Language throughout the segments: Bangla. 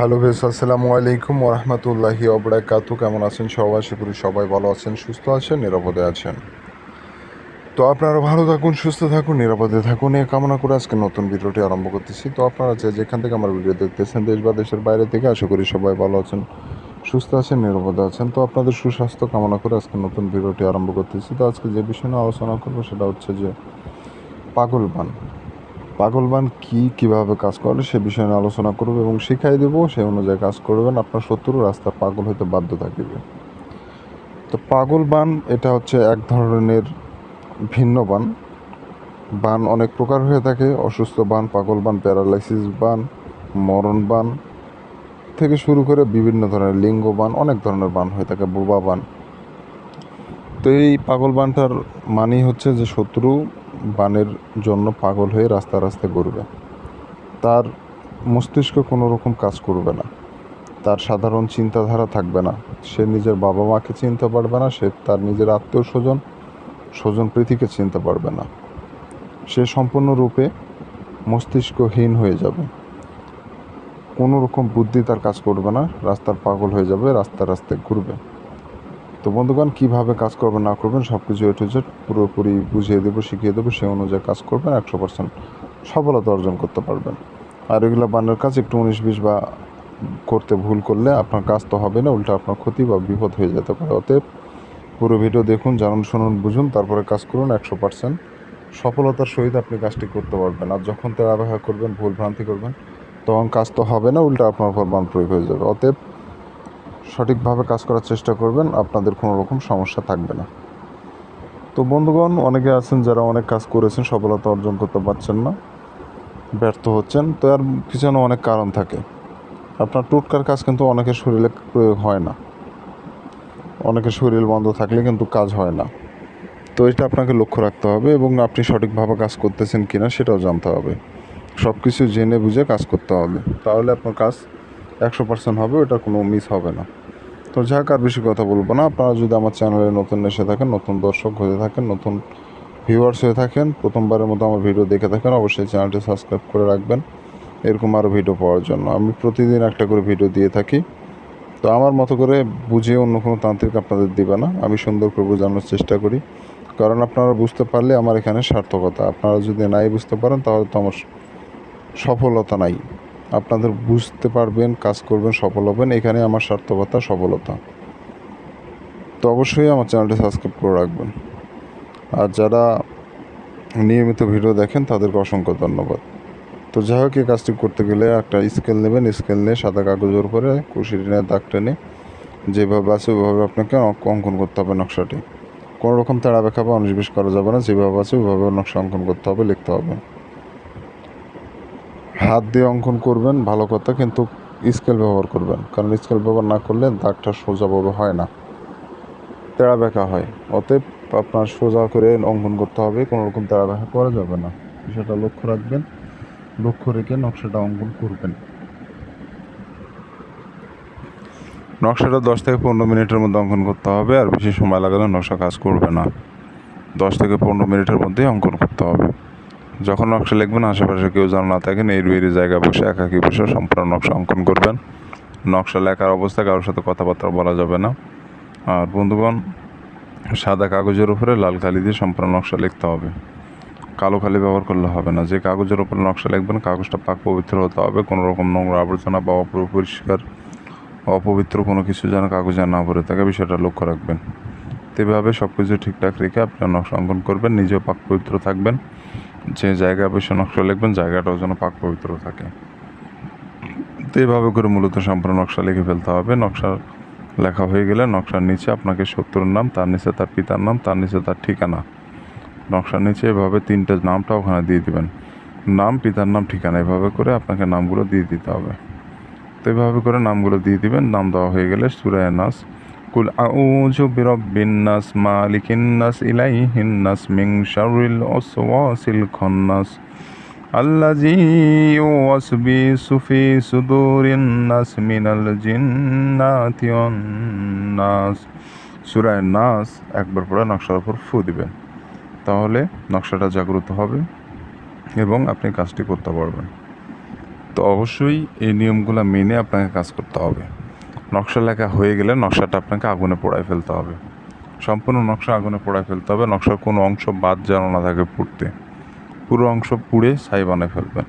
হ্যালো বেস আসসালামু আলাইকুম ওরহমতুল্লাহি অবরাকাতু কেমন আছেন সবাই? আশা করি সবাই ভালো আছেন, সুস্থ আছেন, নিরাপদে আছেন। তো আপনারা ভালো থাকুন, সুস্থ থাকুন, নিরাপদে থাকুন। এ কামনা করে আজকে নতুন ভিডিওটি আরম্ভ করতেছি। তো আপনারা যে যেখান থেকে আমার ভিডিও দেখতেছেন, দেশ বা দেশের বাইরে থেকে, আশা করি সবাই ভালো আছেন, সুস্থ আছেন, নিরাপদে আছেন। তো আপনাদের সুস্বাস্থ্য কামনা করে আজকে নতুন ভিডিওটি আরম্ভ করতেছি। তো আজকে যে বিষয় নিয়ে আলোচনা করব, সেটা হচ্ছে যে পাগল বান। পাগলবান কি কীভাবে কাজ করে সে বিষয়ে আলোচনা করব এবং শিখাই দেব, সেই অনুযায়ী কাজ করবেন। আপনার শত্রু রাস্তা পাগল হতে বাধ্য থাকিবে। তো পাগল বান এটা হচ্ছে এক ধরনের ভিন্ন বান। বান অনেক প্রকার হয়ে থাকে। অসুস্থ বান পাগল বান প্যারালাইসিস বান, মরণ বান থেকে শুরু করে বিভিন্ন ধরনের লিঙ্গ বান, অনেক ধরনের বান হয়ে থাকে, বোবা বান। তো এই পাগল বানটার মানেই হচ্ছে যে শত্রু বানের জন্য পাগল হয়ে রাস্তা রাস্তায় ঘুরবে। তার মস্তিষ্ক কোনো রকম কাজ করবে না। তার সাধারণ চিন্তাধারা থাকবে না। সে নিজের বাবা মাকে চিনতে পারবে না, সে তার নিজের আত্মীয় স্বজন স্বজন প্রীতিকে চিনতে পারবে না। সে সম্পূর্ণরূপে মস্তিষ্কহীন হয়ে যাবে। কোনো রকম বুদ্ধি তার কাজ করবে না। রাস্তার পাগল হয়ে যাবে, রাস্তা রাস্তায় ঘুরবে। তো বন্ধুগণ, কীভাবে কাজ করবেন, না করবেন সব কিছু এ টু জেড পুরোপুরি বুঝিয়ে দেবো, শিখিয়ে দেবো সেই অনুযায়ী কাজ করবেন, একশো পার্সেন্ট সফলতা অর্জন করতে পারবেন। আর এগুলো বানের কাজ, একটু উনিশ বিশ বা করতে ভুল করলে আপনার কাজ তো হবে না, উল্টা আপনার ক্ষতি বা বিপদ হয়ে যেতে পারে। অতএব পুরো ভিডিও দেখুন, জানুন, শুনুন, বুঝুন, তারপরে কাজ করুন, একশো পার্সেন্ট সফলতার সহিত আপনি কাজটি করতে পারবেন। আর যখন তার আবহাওয়া করবেন, ভুল ভ্রান্তি করবেন, তখন কাজ তো হবে না, উল্টা আপনার উপর বান প্রয়োগ হয়ে যাবে। অতএব সঠিকভাবে কাজ করার চেষ্টা করবেন, আপনাদের কোনো রকম সমস্যা থাকবে না। তো বন্ধুগণ, অনেকে আছেন যারা অনেক কাজ করেছেন, সফলতা অর্জন করতে পারছেন না, ব্যর্থ হচ্ছেন, তো এর পিছনে অনেক কারণ থাকে। আপনার টুটকার কাজ কিন্তু অনেকের শরীরে প্রয়োগ হয় না। অনেকের শরীর বন্ধ থাকলে কিন্তু কাজ হয় না। তো এটা আপনাকে লক্ষ্য রাখতে হবে এবং আপনি সঠিকভাবে কাজ করতেছেন কি না সেটাও জানতে হবে। সব কিছু জেনে বুঝে কাজ করতে হবে। তাহলে আপনার কাজ একশো পার্সেন্ট হবে, ওটা কোনো মিস হবে না। তো যাক আর বেশি কথা বলব না, আপনারা যদি আমার চ্যানেলে নতুন এসে থাকেন, নতুন দর্শক হয়ে থাকেন, নতুন ভিউয়ার্স হয়ে থাকেন, প্রথমবারের মতো আমার ভিডিও দেখে থাকেন, অবশ্যই চ্যানেলটি সাবস্ক্রাইব করে রাখবেন। এরকম আরও ভিডিও পাওয়ার জন্য। আমি প্রতিদিন একটা করে ভিডিও দিয়ে থাকি। তো আমার মতো করে বুঝিয়ে অন্য কোনো তান্ত্রিক আপনাদের দিবে না। আমি সুন্দর করে বোঝানোর চেষ্টা করি। কারণ আপনারা বুঝতে পারলে আমার এখানে সার্থকতা। আপনারা যদি নাই বুঝতে পারেন, তাহলে তো আমার সফলতা নাই। আপনাদের বুঝতে পারবেন, কাজ করবেন, সফল হবেন। এখানে আমার সার্থকতা, সফলতা। তো অবশ্যই আমার চ্যানেলটি সাবস্ক্রাইব করে রাখবেন। আর যারা নিয়মিত ভিডিও দেখেন, তাদেরকে অসংখ্য ধন্যবাদ। তো যাই হোক, এই কাজটি করতে গেলে একটা স্কেল নেবেন। স্কেল নিয়ে সাদা কাগজের উপরে টেনে দাগ টেনে যেভাবে আছে, ওইভাবে আপনাকে অঙ্কন করতে হবে নকশাটি। কোনো রকম বেখা বা অনির্বেশ করা যাবে না। যেভাবে আছে, ওইভাবে নকশা অঙ্কন করতে হবে, লিখতে হবে। হাত দিয়ে অঙ্কন করবেন, ভালো কথা, কিন্তু স্কেল ব্যবহার করবেন। কারণ স্কেল ব্যবহার না করলে দাগটা সোজাভাবে হয় না। তেড়া বেঁকা হয়। অতএব আপনার সোজা করে অঙ্কন করতে হবে, কোনো রকম তেড়া বেঁকা করা যাবে না। বিষয়টা লক্ষ্য রাখবেন, লক্ষ্য রেখে নকশাটা অঙ্কন করবেন। নকশাটা দশ থেকে পনেরো মিনিটের মধ্যে অঙ্কন করতে হবে, আর বেশি সময় লাগালে নকশা কাজ করবে না। দশ থেকে পনেরো মিনিটের মধ্যেই অঙ্কন করতে হবে। যখন নকশা লিখবেন, আশেপাশে কেউ যেন না থাকেন, এই বেরি জায়গায় বসে একাকি বসে সম্পূর্ণ নকশা অঙ্কন করবেন। নকশা লেখার অবস্থায় কারোর সাথে কথাবার্তা বলা যাবে না। আর বন্ধুগণ, সাদা কাগজের উপরে লাল কালি দিয়ে সম্পূর্ণ নকশা লিখতে হবে। কালো কালি ব্যবহার করলে হবে না। যে কাগজের উপরে নকশা লিখবেন, কাগজটা পাক পবিত্র হতে হবে। কোনো রকম নোংরা আবর্জনা বা অপরিষ্কার অপবিত্র কোনো কিছু যেন কাগজে না ভরে থাকে, বিষয়টা লক্ষ্য রাখবেন। এভাবে সব কিছু ঠিকঠাক রেখে আপনি নকশা অঙ্কন করবেন, নিজেও পাক পবিত্র থাকবেন। যে জায়গা বসে নকশা লিখবেন, জায়গাটাও যেন পাক পবিত্র থাকে। তো এইভাবে করে মূলত সম্পূর্ণ নকশা লিখে ফেলতে হবে। নকশা লেখা হয়ে গেলে নকশার নিচে আপনাকে শত্রুর নাম, তার নিচে তার পিতার নাম, তার নিচে তার ঠিকানা। নকশার নিচে এভাবে তিনটে নামটা ওখানে দিয়ে দিবেন। নাম, পিতার নাম, ঠিকানা এভাবে করে আপনাকে নামগুলো দিয়ে দিতে হবে। তো এভাবে করে নামগুলো দিয়ে দিবেন। নাম দেওয়া হয়ে গেলে সুরায় নাস কুল আউযু বিরাব্বিন নাস মালিকিন নাস ইলাইহিন নাস মিন শাররিল ওয়াসওয়াসিল খান্নাস আল্লাযী ইউওয়াসবিসু ফি সুদুরিন নাস মিনাল জিন্নাতি ওয়ান নাস সূরায় নাস একবার পড়ে নকশার উপর ফু দিবেন। তাহলে নকশাটা জাগ্রত হবে এবং আপনি কাজটি করতে পারবেন। তো অবশ্যই এই নিয়মগুলো মেনে আপনাকে কাজ করতে হবে। নকশা লেখা হয়ে গেলে নকশাটা আপনাকে আগুনে পোড়ায় ফেলতে হবে। সম্পূর্ণ নকশা আগুনে পোড়ায় ফেলতে হবে, নকশার কোনো অংশ বাদ যেন না থাকে পুড়তে। পুরো অংশ পুড়ে ছাই বানিয়ে ফেলবেন।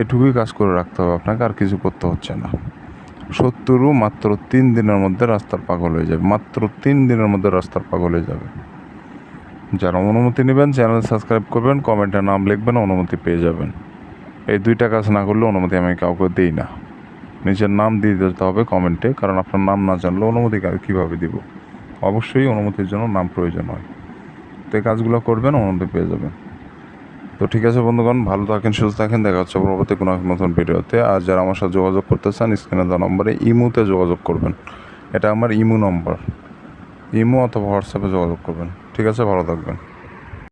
এটুকুই কাজ করে রাখতে হবে আপনাকে, আর কিছু করতে হচ্ছে না। সত্তরও মাত্র তিন দিনের মধ্যে রাস্তার পাগল হয়ে যাবে, মাত্র তিন দিনের মধ্যে রাস্তার পাগল হয়ে যাবে। যারা অনুমতি নেবেন, চ্যানেল সাবস্ক্রাইব করবেন, কমেন্টে নাম লিখবেন, অনুমতি পেয়ে যাবেন। এই দুইটা কাজ না করলে অনুমতি আমি কাউকে দিই না। নিজের নাম দিয়ে দিতে হবে কমেন্টে কারণ আপনার নাম না জানলে অনুমতি কীভাবে দিব? অবশ্যই অনুমতির জন্য নাম প্রয়োজন হয়। তো এই কাজগুলো করবেন, অনুমতি পেয়ে যাবেন। তো ঠিক আছে বন্ধুগণ, ভালো থাকেন, সুস্থ থাকেন, দেখা হচ্ছে পরবর্তী কোনো এক নতুন ভিডিওতে। আর যারা আমার সাথে যোগাযোগ করতে চান স্ক্রিনে দেওয়া নম্বরে ইমুতে যোগাযোগ করবেন। এটা আমার ইমু নম্বর। ইমো অথবা হোয়াটসঅ্যাপে যোগাযোগ করবেন। ঠিক আছে, ভালো থাকবেন।